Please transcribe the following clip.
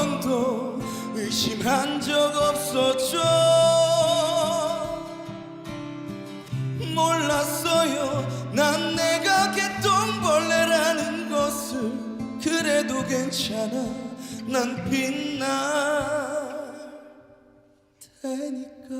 번도 의심한 적 없었죠. 몰랐어요. 난 내가 개똥벌레라는 것을. 그래도 괜찮아. 난 빛날 테니까